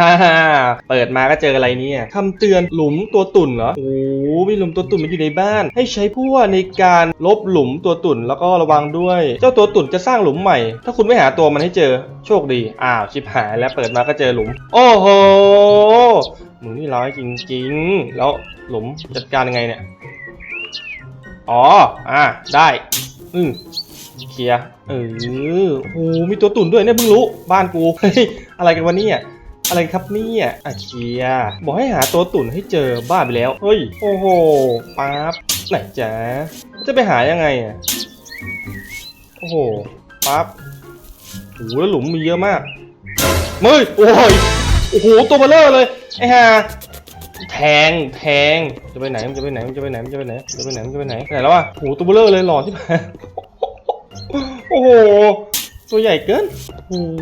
อ่าเปิดมาก็เจออะไรเนี่ยคำเตือนหลุมตัวตุ่นเหรอ โอ้มีหลุมตัวตุ่นมันอยู่ในบ้าน ให้ใช้พั่วในการลบหลุมตัวตุ่นแล้วก็ระวังด้วย เจ้าตัวตุ่นจะสร้างหลุมใหม่ ถ้าคุณไม่หาตัวมันให้เจอ โชคดี อ้าวชิบหายแล้วเปิดมาก็เจอหลุม โอ้โห มึงนี่ร้ายจริงๆ แล้วหลุมจัดการยังไงเนี่ย อ๋อ อ่า ได้ อืมเคลียร์เออโอ้โหมีตัวตุ่นด้วยเนี่ยเพิ่งรู้ บ้านกู เฮ้ย อะไรกันวะเนี่ย อะไรครับเนี่ยอะเคลียบอกให้หาตัวตุ่นให้เจอบ้าไปแล้ว เฮ้ย โอ้โหปั๊บไหนจ๊ะจะไปหายังไงอะ โอ้โหปั๊บโอ้โหแล้วหลุมมีเยอะมากเฮ้ยโอ้ย โอ้โห ตัวเบลเลอร์เลย ไอ้ห่าแทง แทง จะไปไหน มันจะไปไหน มันจะไปไหน มันจะไปไหน จะไปไหน มันจะไปไหน ไหนแล้วอะโอ้โห ตัวเบลเลอร์เลยหลอนที่ไหนโอ้โห ตัวใหญ่เกินโอ้โห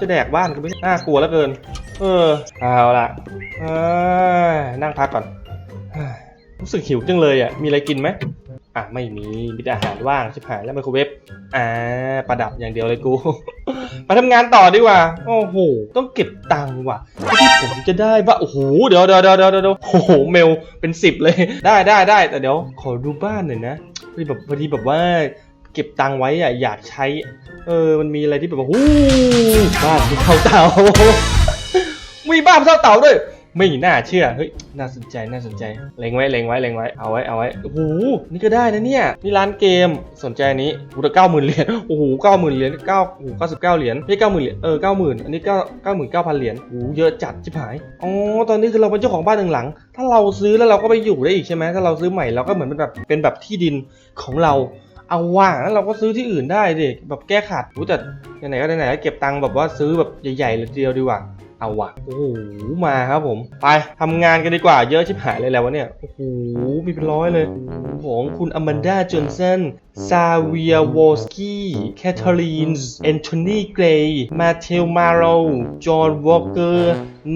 จะแดกบ้านกันไหมน่ากลัวเหลือเกิน เออ เอาละเอ้ยนั่งพักก่อน รู้สึกหิวจังเลยอะ มีอะไรกินไหมอะ ไม่มีมีแต่อาหารว่างชิบหายแล้วไมโครเวฟ อ่า ประดับอย่างเดียวเลยกู มาทำงานต่อดีกว่า โอ้โห ต้องเก็บตังค์ว่ะที่ผมจะได้ว่า โอ้โห เดี๋ยวเดี๋ยวเดี๋ยวเดี๋ยวเดี๋ยวโอ้โห เมลเป็นสิบเลย ได้ได้ได้ แต่เดี๋ยว ขอดูบ้านหน่อยนะพอดีแบบพอดีแบบว่า เก็บตังไว้อะอยากใช้ เออมันมีอะไรที่แบบว่าหูบ้านมีเท่าเต่ามีบ้านเท่าเต่าด้วยไม่น่าเชื่อ เฮ้ย น่าสนใจ น่าสนใจ เล็งไว้ เล็งไว้ เล็งไว้ เอาไว้ เอาไว้ โอ้โห นี่ก็ได้นะเนี่ย นี่ร้านเกม สนใจนี้กูจะเก้าหมื่นเหรียญ โอ้โหเก้าหมื่นเหรียญเก้าโอ้โหเก้าสิบเก้าเหรียญไม่เก้าหมื่นเหรียญ เออเก้าหมื่นอันนี้เก้าเก้าหมื่นเก้าพันเหรียญโอ้โหเยอะจัดชิบหาย อ๋อ ตอนนี้คือเราเป็นเจ้าของบ้านหนึ่งหลัง ถ้าเราซื้อแล้วเราก็ไปอยู่ได้อีกใช่ไหมถ้าเราซื้อใหม่เราก็เหมือนเป็นแบบ เป็นแบบที่ดินของเรา เอาว่างแล้วเราก็ซื้อที่อื่นได้ดิแบบแก้ขาดรู้แต่ไหนๆก็ไหนๆก็เก็บตังค์แบบว่าซื้อแบบใหญ่ๆเลยทีเดียวดีกว่า เอาวะโอ้โหมาครับผม ไปทำงานกันดีกว่าเยอะชิบหายเลยแล้ววะเนี่ยโอ้โหมีเป็นร้อยเลย ของคุณอแมนดาจอห์นสันซาเวียวอสกี้แคทเธอรีนส์แอนโทนีเกรย์มาเทลมาโรจอห์นวอลเกอร์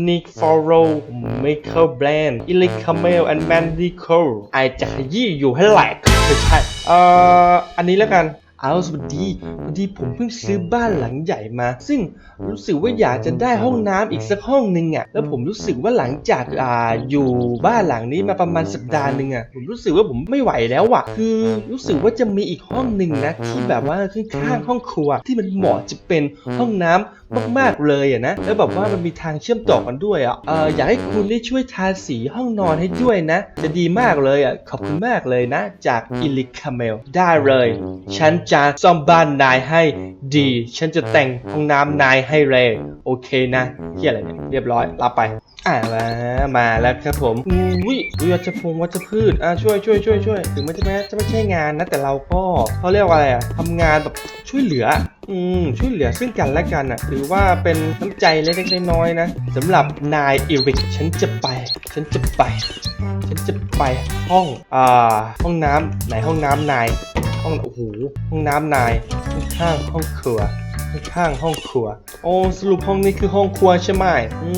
นิกฟอร์โรไมเคิลแบรนด์อิลิคาเมลแอนด์แมนดิโคลไอจะขยี้อยู่ให้แหลกไม่ใช่เอ่ออันนี้แล้วกัน เอาสวัสดีพอดีผมเพิ่งซื้อบ้านหลังใหญ่มา ซึ่งรู้สึกว่าอยากจะได้ห้องน้ำอีกสักห้องหนึ่งอะแล้วผมรู้สึกว่าหลังจากอ่าอยู่บ้านหลังนี้มาประมาณสัปดาห์หนึ่งอะผมรู้สึกว่าผมไม่ไหวแล้วอะคือรู้สึกว่าจะมีอีกห้องหนึ่งนะที่แบบว่าข้างๆห้องครัวที่มันเหมาะจะเป็นห้องน้ำ มากๆเลยอะนะแล้วแบบว่ามันมีทางเชื่อมต่อกันด้วยอะเอออยากให้คุณได้ช่วยทาสีห้องนอนให้ด้วยนะ จะดีมากเลยอะขอบคุณมากเลยนะ จากอิลิคาเมลได้เลย ฉันจะซ่อมบ้านนายให้ดี ฉันจะแต่งห้องน้ำนายให้เลยโอเคนะเฮียอะไรเนี่ยเรียบร้อยรับไปอ่ามามาแล้วครับผมอุ้ยวัชพงวัชพืชอ่าช่วยช่วยช่วยช่วยถึงมันจะไม่จะไม่ใช่งานนะแต่เราก็เขาเรียกว่าอะไรอะทำงานแบบช่วยเหลือ อืมช่วยเหลือซึ่งกันและกันอะ ถือว่าเป็นน้ำใจเล็กๆน้อยๆนะสำหรับนายอีริกฉันจะไป ฉันจะไป ฉันจะไปห้องอ่าห้องน้ำไหนห้องน้ำนายห้องโอ้โหห้องน้ำนายข้างห้องครัว ข้างห้องครัว โอ้สรุปห้องนี้คือห้องครัวใช่ไหมอื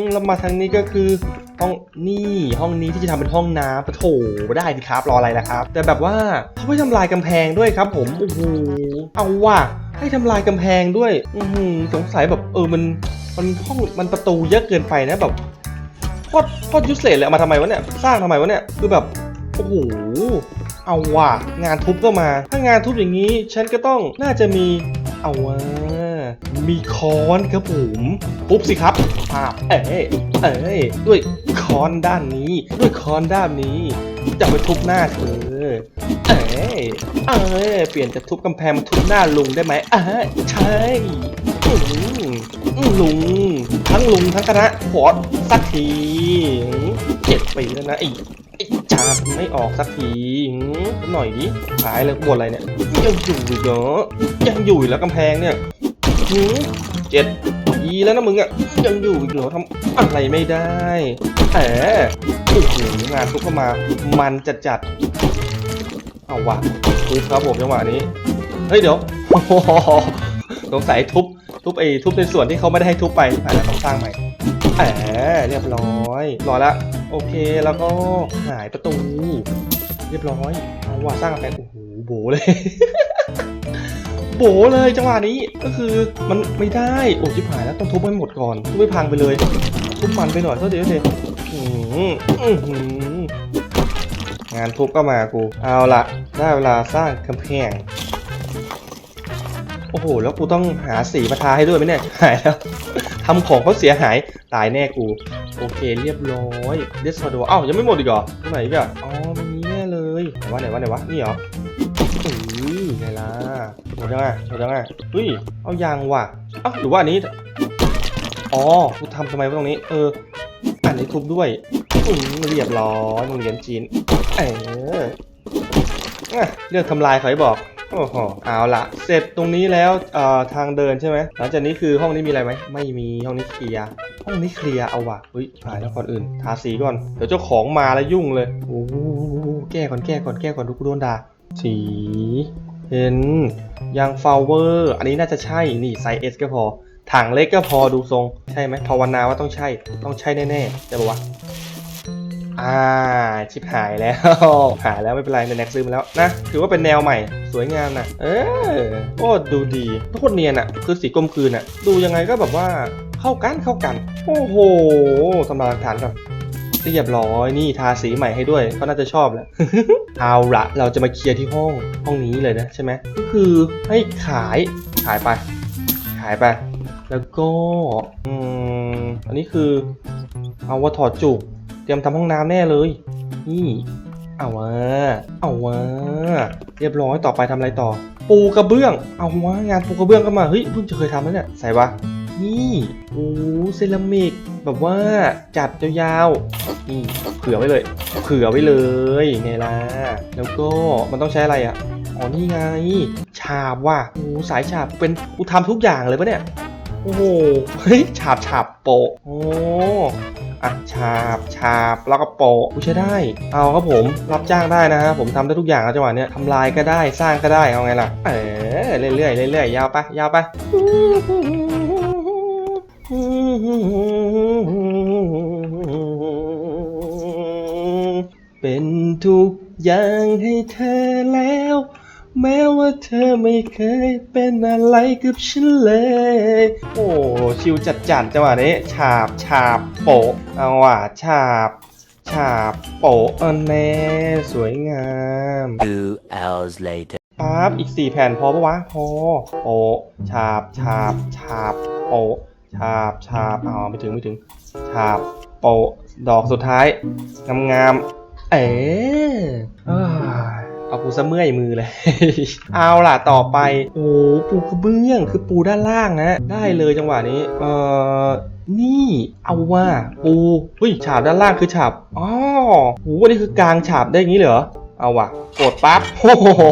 มแล้วมาทางนี้ก็คือห้องนี่ห้องนี้ที่จะทำเป็นห้องน้ำปะโถได้ดิครับรออะไรล่ะครับ แต่แบบว่าเขาไม่ทำลายกำแพงด้วยครับ ผมโอ้โหเอาว่ะให้ทำลายกำแพงด้วย อือหือสงสัยแบบเออมันมันห้องมันประตูเยอะเกินไปนะแบบโคตรโคตรยุสเลสเลยเอามาทำไมวะเนี่ยสร้างทำไมวะเนี่ยคือแบบโอ้โหเอาว่ะงานทุบก็มา ถ้างานทุบอย่างนี้ ฉันก็ต้องน่าจะมี เอาว่ามีค้อนครับผมทุบสิครับภาพเอ้ยเอ้ยด้วยค้อนด้านนี้ ด้วยค้อนด้านนี้จะไปทุบหน้าเธอเอ้ยเอ้ยเปลี่ยนจากทุบกำแพงมาทุบหน้าลุงได้ไหมอ่าใช่ลุงทั้งลุงทั้งคณะขอสักทีเจ็ดปีแล้วนะไอ้ ไอ้จาไม่ออกสักทีหน่อยดิหายเลยบ่นอะไรเนี่ยยังอยู่อีกเหรอยังอยู่แล้วกำแพงเนี่ยเจ็ดปีแล้วนะมึงอะยังอยู่อีกเหรอทำอะไรไม่ได้แหมโอ้โหงานทุกเข้ามา มันจัดจัดเอาวะทุบครับผมจังหวะนี้เฮ้ยเดี๋ยวสงสัยทุบทุบไอ้ทุบในส่วนที่เขาไม่ได้ให้ทุบไปอะแล้วต้องสร้างใหม่ แหมเรียบร้อยรอละโอเคแล้วก็หายประตู เรียบร้อยเอาว่าสร้างกำแพงโอ้โหโบเลย โบเลยจังหวะนี้ก็คือมันไม่ได้โอ้ชิบหายแล้วต้องทุบให้หมดก่อนทุบให้พังไปเลย ทุบมันไปหน่อยเท่าเดียวเดียวงานทุบก็มากูเอาละได้เวลาสร้างกำแพงโอ้โห แล้วกูต้องหาสีมาทาให้ด้วยไหมเนี่ยหายแล้ว ทำของเขาเสียหายตายแน่กู โอเคเรียบร้อยเดสฟอร์ดอ้าวยังไม่หมดอีกเหรอตรงไหนอีกอะอ๋อมันนี้แน่เลยไหนวะไหนวะไหนวะนี่เหรออุ้ยไงล่ะหมดยังไงหมดยังไงเฮ้ยเอายางว่ะอ้าหรือว่าอันนี้อ๋อกูทำทำไมวะตรงนี้ เอออันนี้ทุบด้วยอืมเรียบร้อยโรงเรียนจีนเอออะเลือกทำลายขอให้บอก โอ้โหเอาละเสร็จตรงนี้แล้วเอ่อทางเดินใช่ไหมหลังจากนี้คือห้องนี้มีอะไรไหมไม่มีห้องนี้เคลียร์ห้องนี้เคลียร์เอาว่ะเฮ้ยหายแล้วก่อนอื่น ทาสีก่อนเดี๋ยวเจ้าของมาแล้วยุ่งเลยโอ้โหแก้ก่อนแก้ก่อนแก้ก่อนดูกูโดนด่าสีเห็นยางฟลาวเวอร์อันนี้น่าจะใช่นี่ไซส์เอสก็พอถังเล็กก็พอดูทรง ใช่ไหมภาวนาว่าต้องใช่ต้องใช่แน่ๆจะบอกว่า อ่า ชิบหายแล้ว หายแล้วไม่เป็นไรในแน็กซื้อมาแล้วนะ ถือว่าเป็นแนวใหม่ สวยงามนะเออโอ้ดูดีโคตรเนียนอะคือสีกลมกลืนอะดูยังไงก็แบบว่าเข้ากันเข้ากัน โอ้โหสำหรับหลักฐานก่อนเรียบร้อยนี่ทาสีใหม่ให้ด้วยเขาน่าจะชอบแหละเอาละเราจะมาเคลียร์ที่ห้องห้องนี้เลยนะใช่ไหมก็คือให้ขายขายไป ขายไป แล้วก็อืมอันนี้คือเอาว่าถอดจุก รียมทำห้องน้ำแน่เลย นี่ เอาวะ เอาวะ เรียบร้อยต่อไปทำอะไรต่อ ปูกระเบื้อง เอาวะงานปูกระเบื้องก็มา เฮ้ยเพิ่งจะเคยทำแล้วเนี่ย ใส่ปะนี่โอ้เซรามิก แบบว่าจัดยาวๆนี่เผื่อไว้เลย เผื่อไว้เลยไงล่ะ แล้วก็มันต้องใช้อะไรอะ อ๋อนี่ไง ฉาบว่ะโอ้สายฉาบเป็นกูทำทุกอย่างเลยปะเนี่ย โอ้โห เฮ้ย ฉาบฉาบโปะโอ้ อะฉาบฉาบแล้วก็โปะกูใช้ได้ เอาครับผมรับจ้างได้นะฮะผมทำได้ทุกอย่างจังหวะเนี้ยทำลายก็ได้สร้างก็ได้เอาไงล่ะ เออเรื่อยๆเรื่อยๆยาวไปยาวไปเป็นทุกอย่างให้เธอแล้ว แม้ว่าเธอไม่เคยเป็นอะไรกับฉันเลย โอ้ชิวจัดจัดๆจังหวะนี้ฉาบฉาบโปะเอาว่ะฉาบฉาบโปะอันแน่สวยงาม Two hours later. ปั๊บอีกสี่แผ่นพอปะวะพอโปะฉาบฉาบฉาบโปะฉาบฉาบอ๋อไม่ถึงไม่ถึงฉาบโปะดอกสุดท้ายงามๆเอ๋เอ้ย เอาปูซะเมื่อยมือเลย เอาล่ะต่อไป โอ้ปูกระเบื้องคือปูด้านล่างนะ ได้เลยจังหวะนี้ เอ่อนี่เอาว่าปูเฮ้ยฉาบด้านล่างคือฉาบอ๋อโหอันนี้คือกลางฉาบได้อย่างนี้เหรอเอาว่ะกดปั๊บโอ้โห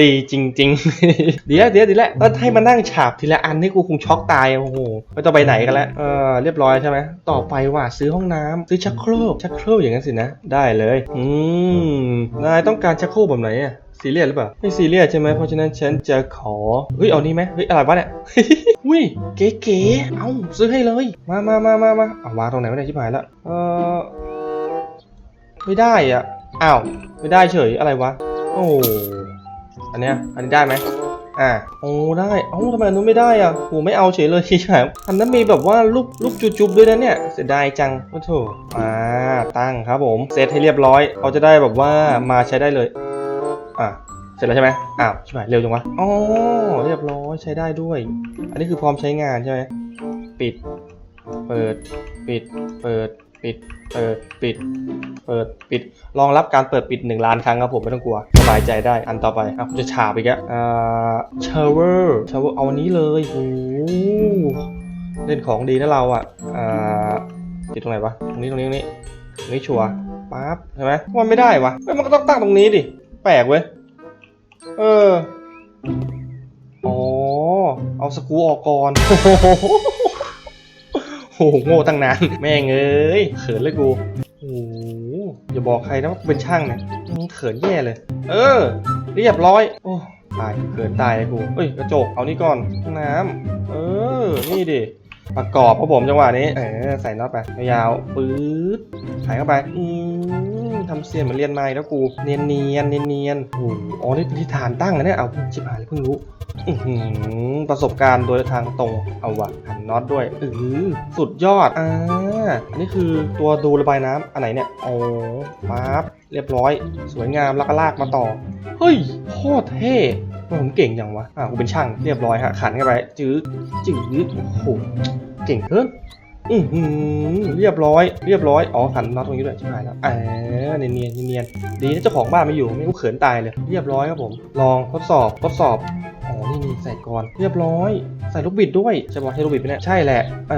ดีจริงๆเดี๋ยวเดี๋ยวเดี๋ยวและแล้ให้มานั่งฉาบทีละอันนี่กูคงช็อกตายโอ้โหไม่ต้องไปไหนกันแล้วเออเรียบร้อยใช่ไหมต่อไปว่าซื้อห้องน้ำซื้อชักโครกชักโครกอย่างนั้นสินะได้เลย อืม นายต้องการชักโครกแบบไหนอะซีเรียสหรือเปล่าไม่ซีเรียสใช่ไหมเพราะฉะนั้นฉันจะขอเฮ้ยเอานี่ไหมเฮ้ยอะไรวะเนี่ยอุ้ยเก๋ๆเอาซื้อให้เลย มามามามามาเอาวางตรงไหนไม่ได้ชิบหายแล้วเออไม่ได้อะอ้าวไม่ได้เฉยอะไรวะโอ้อันเนี้ยอันนี้ได้ไหม อ่าโอ้ได้เอ้าทำไมอันนู้นไม่ได้อะโหไม่เอาเฉยเลยใช่อันนั้นมีแบบว่ารูปรูปจุบๆด้วยนะเนี่ยเสียดายจังโอ้โถอ่าตั้งครับผมเซตให้เรียบร้อยเขาจะได้แบบว่ามาใช้ได้เลยอะเสร็จแล้วใช่ไหมอ้าวใชิบหายเร็วจังวะอ๋อเรียบร้อยใช้ได้ด้วย อันนี้คือพร้อมใช้งานใช่ไหมปิด เปิด ปิด เปิด ปิด เปิด ปิด เปิด ปิด รองรับการเปิดปิด 1 ล้านครั้งครับผมไม่ต้องกลัว สบายใจได้ อันต่อไปอะผมจะฉาบอีกแล้วอ่าชเวอร์ชเวอร์เอาอันนี้เลยโอ้โหเล่นของดีนะเราอะ อ่าติดตรงไหนวะ ตรงนี้ตรงนี้ตรงนี้ตรงนี้ชัวร์ปั๊บใช่ไหมว่าไม่ได้วะเอ้ยมันก็ต้องตั้งตรงนี้ดิ แปลกเว้ย เออ อ๋อ เอาสกูออกก่อน โอ้โหโง่ตั้งนาน แม่งเอ้ยเขินเลยกูโอ้อย่าบอกใครนะว่ากูเป็นช่างเนี่ยเขินแย่เลย เออ เรียบร้อย โอ้ตายเขินตายเลยกูเอ้ยกระจกเอานี่ก่อนห้องน้ำเออ นี่ดิประกอบครับผมจังหวะนี้เออใส่น็อตไปยาวปื๊ดใส่เข้าไปอืม ทำเสียนเหมือนเรียนไม้แล้วกูเนียนเนียนเนียนเนียนโอ้โหอ๋อนี่เป็นที่ฐานตั้งนะเนี่ยเอาชิบหายเลยเพิ่งรู้ประสบการณ์โดยทางตรงเอาวะหันน็อตด้วยเออสุดยอดอ่าอันนี้คือตัวดูระบายน้ำอันไหนเนี่ยโอ้ปับเรียบร้อย สวยงามแล้วก็ลากมาต่อ เฮ้ยโคตรเท่ผมเก่งอย่างวะอ่ากูเป็นช่างเรียบร้อยฮะขันเข้าไปจื้อจื้อโอ้โหเก่งเกิน อือหือเรียบร้อย เรียบร้อย อ๋อขันน็อตตรงนี้ด้วยใช่ไหมแล้วอ่าเนียนเนียนเนียนดีนะเจ้าของบ้านไม่อยู่ไม่กูเขินตายเลย เรียบร้อยครับผม ลองทดสอบทดสอบอ๋อนี่นี่ใส่ก่อน เรียบร้อย ใส่ลูกบิดด้วยใช่ปะใช่ลูกบิดไหมเนี่ยใช่แหละ เอ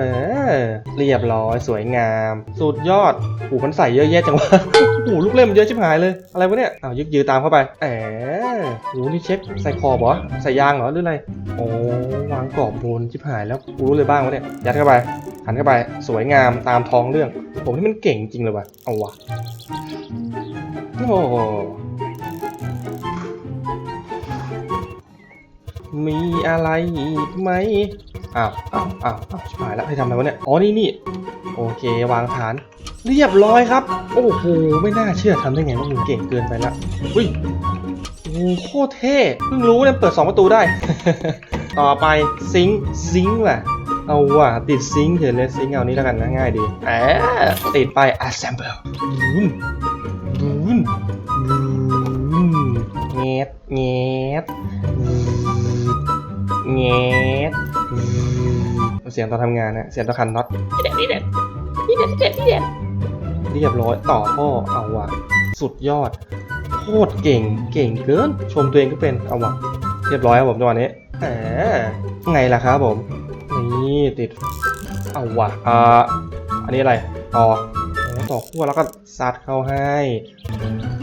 อ เรียบร้อยสวยงาม สุดยอดโอ้มันใส่เยอะแยะจังวะโอ้ลูกเล่มเยอะชิบหายเลย อะไรวะเนี่ยอ้าวยึกยือตามเข้าไปแหมโอ้นี่เช็คใส่ขอบเหรอใส่ยางเหรอหรืออะไรโอ้วางกรอบบนชิบหายแล้วกูรู้เลยบ้างวะเนี่ยยัดเข้าไป หันเข้าไปสวยงามตามท้องเรื่อง ผมนี่มันเก่งจริงเลยวะเอาวะโอ้มีอะไรอีกไหมอ้าวอ้าวอ้าวอ้าวชิบหายแล้วให้ทำอะไรวะเนี่ย อ๋อ นี่นี่โอเควางฐาน เรียบร้อยครับ โอ้โห ไม่น่าเชื่อทำได้ไงว่ามึงเก่งเกินไปละอุ้ยโอ้โคตรเท่ เพิ่งรู้เนี่ยเปิด 2 ประตูได้ ต่อไปซิงซิงค์ว่ะ เอาว่ะติดซิงค์เถอะเลยซิงค์เอานี้แล้วกันนะง่ายดีแอบติดไป assemble บูนบูนบูนเงดเงดเงดเสียงตอนทำงานนะเสียงตอนคันน็อตเรียบร้อยต่อพ่อเอาว่ะสุดยอดโคตรเก่งเก่งเกินชมตัวเองก็เป็นเอาว่ะเรียบร้อยครับผมจังหวะนี้แหมไงล่ะครับผม นี่ติด เอาวะอ่า อันนี้อะไร ต่อโอ้ต่อขั้วแล้วก็ซัดเข้าให้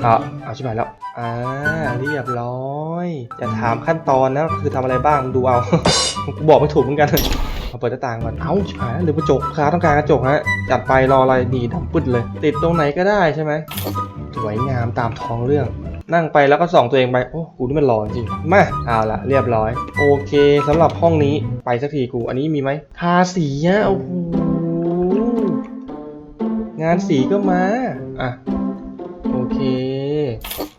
อะเอาชิบหายแล้ว อ่า เรียบร้อยอย่าถามขั้นตอนนะ คือทำอะไรบ้างดูเอา กูบอกไม่ถูกเหมือนกันเอาเปิดหน้าต่างก่อน เอ้าชิบหายแล้วหรือกระจกค้าต้องการกระจกฮะ จัดไปรออะไรดีดำปึ๊ดเลย ติดตรงไหนก็ได้ใช่ไหมสวยงามตามท้องเรื่อง นั่งไปแล้วก็ส่องตัวเองไป โอ้ กูนี่มันหล่อจริง มา เอาละเรียบร้อย โอเคสำหรับห้องนี้ไปสักทีกู อันนี้มีไหม ทาสีอะโอ้โห งานสีก็มา อะ โอเค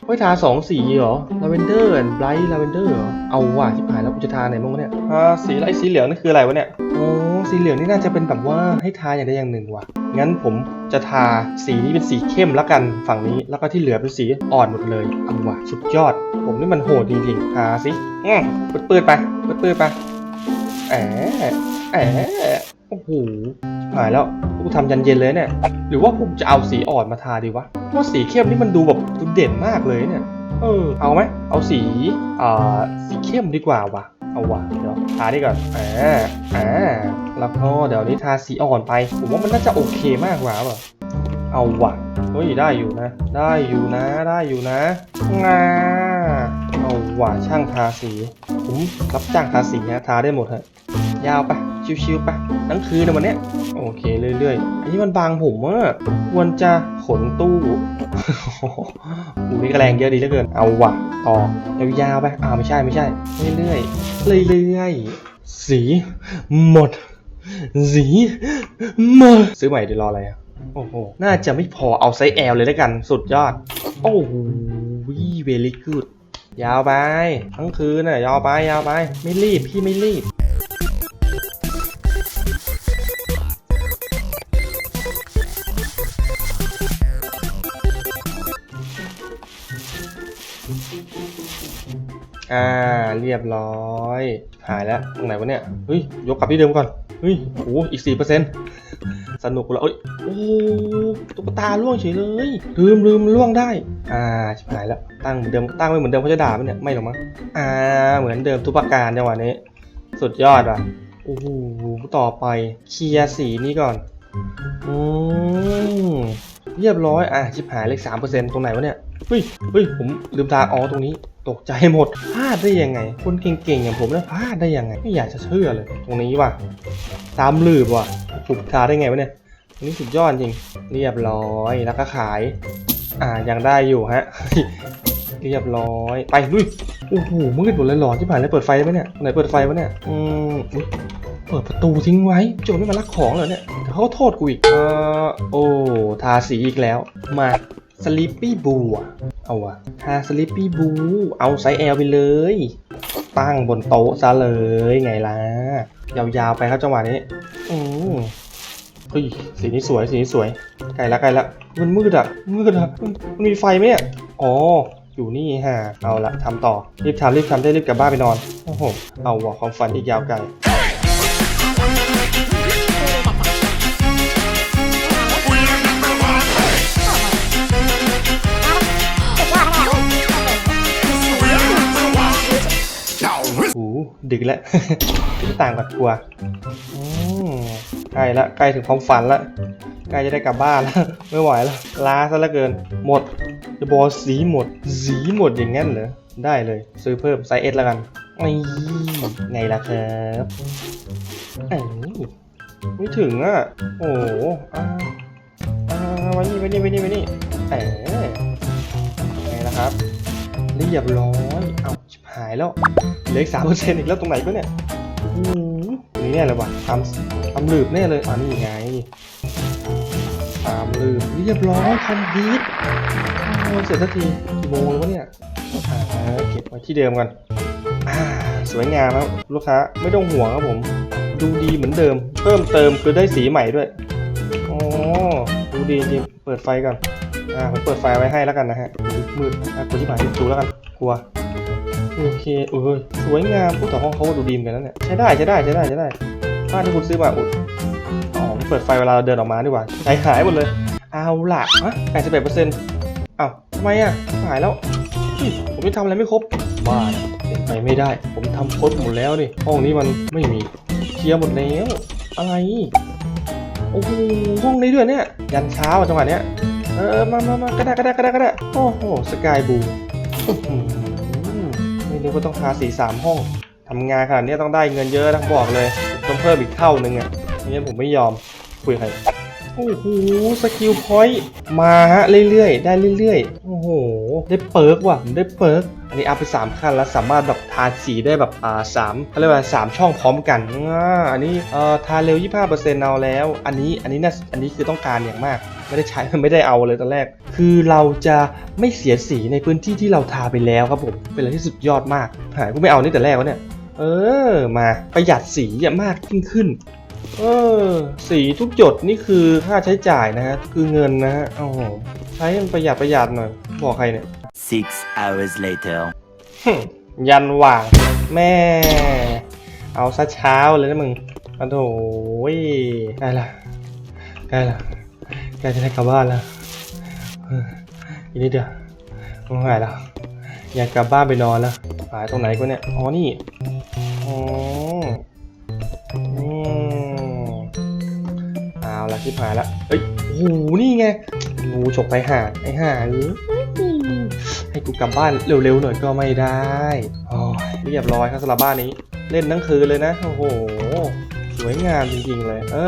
เฮ้ยทาสองสีเหรอ ลาเวนเดอร์ไบรท์ลาเวนเดอร์เหรอ เอาว่ะที่ผ่านแล้วกูจะทาไหนบ้างเนี่ย ทาสีไรสีเหลืองนี่คืออะไรวะเนี่ยโอ้ สีเหลืองนี่น่าจะเป็นแบบว่าให้ทาอย่างใดอย่างหนึ่งว่ะ งั้นผมจะทาสีนี้เป็นสีเข้มแล้วกันฝั่งนี้ แล้วก็ที่เหลือเป็นสีอ่อนหมดเลยเอาว่ะสุดยอด ผมนี่มันโหดจริงๆทาสิอืมปืดๆไปเปืดๆไปแอะแอะโอ้โหหายแล้วกูทำยันเย็นเลยเนี่ย หรือว่าผมจะเอาสีอ่อนมาทาดีวะเพราะสีเข้มนี่มันดูแบบดูเด่นมากเลยเนี่ย เออ เอาไหม เอาสี อ่า สีเข้มดีกว่าวะ เอาวะเดี๋ยวทานี่ก่อนอ่าอ่าแล้วก็เดี๋ยวนี้ทาสีอ่อนไป ผมว่ามันน่าจะโอเคมากกว่าว่ะเอาวะเฮ้ยได้อยู่นะ ได้อยู่นะ ได้อยู่นะงาเอาวะช่างทาสี ผมรับจ้างทาสีนะทาได้หมดฮะยาวไป ชิวๆไปทั้งคืนนะวันเนี้ยโอเคเรื่อยๆ อันนี้มันบางผมอะควรจะขนตู้กูนี่ก็แรงเยอะดีเหลือเกิน เอาว่ะ ต่อยาวๆไปอ้าวไม่ใช่ไม่ใช่ เรื่อยๆ เรื่อยๆ สีหมด สีหมด ซื้อใหม่เดี๋ยวรออะไรอะโอ้โห น่าจะไม่พอเอาไซส์ L เลยแล้วกัน สุดยอด โอ้โหเวลิกูดยาวไป ทั้งคืนน่ะ ยาวไป ยาวไป ไม่รีบ พี่ไม่รีบ อ่า เรียบร้อย หายแล้วตรงไหนวะเนี่ย เฮ้ย ยกกลับที่เดิมก่อน เฮ้ยโอ้อีกสี่เปอร์เซ็นต์สนุกแล้วเอ้ย โอ้ ตุ๊กตาล่วงเฉยเลย ลืมลืมล่วงได้ อ่า ชิบหายแล้ว ตั้งเหมือนเดิม ตั้งไว้เหมือนเดิมเขาจะด่ามันเนี่ย ไม่หรอกมั้ง อ่า เหมือนเดิมทุกประการจังหวะนี้ สุดยอดอะ โอ้โห ต่อไป เคลียร์สีนี้ก่อน อืมเรียบร้อย อะชิบหายเลขสามเปอร์เซ็นต์ตรงไหนวะเนี่ย เฮ้ย เฮ้ย ผมลืมทาอ๋อตรงนี้ ตกใจหมดพลาดได้ยังไง คนเก่งๆอย่างผมเนี่ยพลาดได้ยังไง ไม่อยากจะเชื่อเลย ตรงนี้ว่ะตามลืบว่ะผมทาได้ไงวะเนี่ยอันนี้สุดยอดจริง เรียบร้อยแล้วก็ขาย อ่ายังได้อยู่ฮะ เรียบร้อย ไปลุยโอ้โหมืดหมดเลยหลอนที่ผ่านเลยเปิดไฟไหมเนี่ยไหนเปิดไฟวะเนี่ยอืมอเปิดประตูทิ้งไว้โจรไม่มาลักของเหรอเนี่ยเดี๋ยวเขาโทษกูอีกเออโอ้ทาสีอีกแล้วมา สลิปปี้บูอะเอาวะทาสลิปปี้บู เอาไซส์ L ไปเลย ตั้งบนโต๊ะซะเลยไงล่ะ ยาวๆไปครับจังหวะนี้ อืมเฮ้ยสีนี้สวยสีนี้สวยไกลละไกลละมันมืดอะมืดอะมันมันมีไฟไหมเนี่ยอ๋ออยู่นี่ฮะเอาละทำต่อรีบทำรีบทำได้รีบกลับบ้านไปนอนโอ้โหเอาวะความฝันอีกยาวไกล ดึกแล้วถึงต่างกับกลัวใกล้ละใกล้ถึงความฝันละใกล้จะได้กลับบ้านแล้วไม่ไหวแล้วล้าซะเหลือเกิน หมดจะบอสีหมด สีหมดอย่างงั้นเหรอได้เลย ซื้อเพิ่มไซส์เอสแล้วกันนี่ไงล่ะครับเอ้ไม่ถึงอะ โอ้โหอ่าอ่าไว้นี่ไว้นี่ไว้นี่ไว้นี่เอ๋ไงล่ะครับ เรียบร้อยเอาชิบหายแล้วเหลืออีกสามเปอร์เซ็นต์อีกแล้วตรงไหนก็เนี่ยโอ้โหนี่แน่เลยว่ะทำทำหลืบแน่เลยอ่านี่ไงทำหลืบเรียบร้อยคอมพิวต์โอ้เสร็จสักทีกี่โมงแล้วะเนี่ยอ่าเก็บไว้ที่เดิมกันอ่าสวยงามครับลูกค้าไม่ต้องห่วงครับผม ดูดีเหมือนเดิม เพิ่มเติมคือได้สีใหม่ด้วยอ๋อดูดีจริงเปิดไฟก่อนอ่าผมเปิดไฟไว้ให้แล้วกันนะฮะ มืดอะกดที่หมายดูแล้วกันกลัวโอเคเอ้ยสวยงามผู้ต่อห้องเขาก็ดูดีเหมือนกันนะเนี่ยใช้ได้ใช้ได้ใช้ได้ใช้ได้บ้านที่คุณซื้อมาอุดอ๋อเปิดไฟเวลาเราเดินออกมาดีกว่าใจหายหมดเลย เอาล่ะฮะแปดสิบเอ็ดเปอร์เซ็นต์อ้าวทำไมอะหายแล้วเฮ้ยผมยังทำอะไรไม่ครบบ้านเป็นไปไม่ได้ ผมทำครบหมดแล้วนี่ห้องนี้มันไม่มีเคลียร์หมดแล้วอะไรโอ้โหห้องนี้ด้วยเนี่ย ยันเช้าจังหวะเนี้ย เออมามามากระดากระดากระดากระดาโอ้โหสกายบูไม่นึกว่าต้องทาสีสามห้องทำงานขนาดนี้ต้องได้เงินเยอะต้องบอกเลยต้องเพิ่มอีกเท่านึงอะไม่ผมไม่ยอมคุยใครโอ้โหสกิลพอยต์มาฮะเรื่อยๆ ได้เรื่อยๆ โอ้โห ได้เปิร์กว่ะได้เปิร์กอันนี้อัพไป 3 ขั้นแล้วสามารถแบบทาสีได้แบบอ่าสามเขาเรียกว่าสามช่องพร้อมกันอ่าอันนี้เอ่อทาเร็ว 25%เอาแล้ว อันนี้อันนี้น่าอันนี้คือต้องการอย่างมาก ไม่ได้ใช้ไม่ได้เอาเลยตอนแรก คือเราจะไม่เสียสีในพื้นที่ที่เราทาไปแล้วครับผมเป็นอะไรที่สุดยอดมากหายกูไม่เอานี่แต่แรกวะเนี่ยเออมาประหยัดสีอะมากยิ่งขึ้นเออสีทุกหยดนี่คือค่าใช้จ่ายนะฮะคือเงินนะฮะโอ้โหใช้ให้มันประหยัดประหยัดหน่อยบอกใครเนี่ย Six hours later. หึยันหว่างแม่ เอาซะเช้าเลยนะมึงโอ้โถยใกล้ละใกล้ละ ใกจะได้กลับบ้านแล้วอีกนิดเดียวไม่ไหวแล้ว อยากกลับบ้านไปนอนแล้วหายตรงไหนก็เนี่ยอ๋อนี่อ๋ออืมเอาละชิบหายละเอ้ยโอ้โหนี่ไงงูฉกไปหาดไอ้ห่าเอ้ยให้กูกลับบ้านเร็วๆหน่อยก็ไม่ได้โอ้ยเรียบร้อยครับสำหรับบ้านนี้ เล่นทั้งคืนเลยนะ โอ้โห สวยงามจริงๆเลย เอ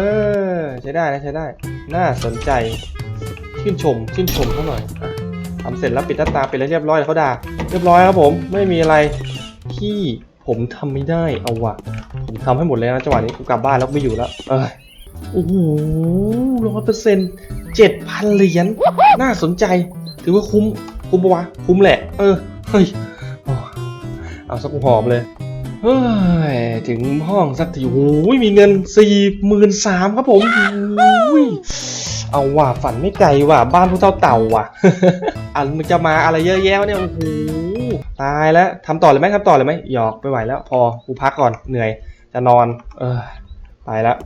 อ ใช้ได้นะใช้ได้ น่าสนใจชื่นชมชื่นชมเขาหน่อยอะทำเสร็จแล้วปิดหน้าตาไปแล้วเรียบร้อยแล้วเขาด่าเรียบร้อยครับผมไม่มีอะไรที่ผมทำไม่ได้เอาวะผมทำให้หมดแล้วนะจังหวะนี้กูกลับบ้านแล้วไม่อยู่แล้ว เออโอ้โหร้อยเปอร์เซ็นต์เจ็ดพันเหรียญน่าสนใจ ถือว่าคุ้ม คุ้มปะวะ คุ้มแหละ เออ เฮ้ย เอาสักหอบเลย เฮ้ยถึงห้องสักทีโอ้ยมีเงินสี่หมื่นสามครับผมโอ้ยเอาว่ะฝันไม่ไกลว่ะบ้านผู้เต่าเต่าว่ะ อันมันจะมาอะไรเยอะแยะวะเนี่ยโอ้โหตายแล้วทำต่อเลยไหมทำต่อเลยไหมหยอกไม่ไหวแล้ว พอกูพักก่อนเหนื่อยจะนอน เออไปแล้ว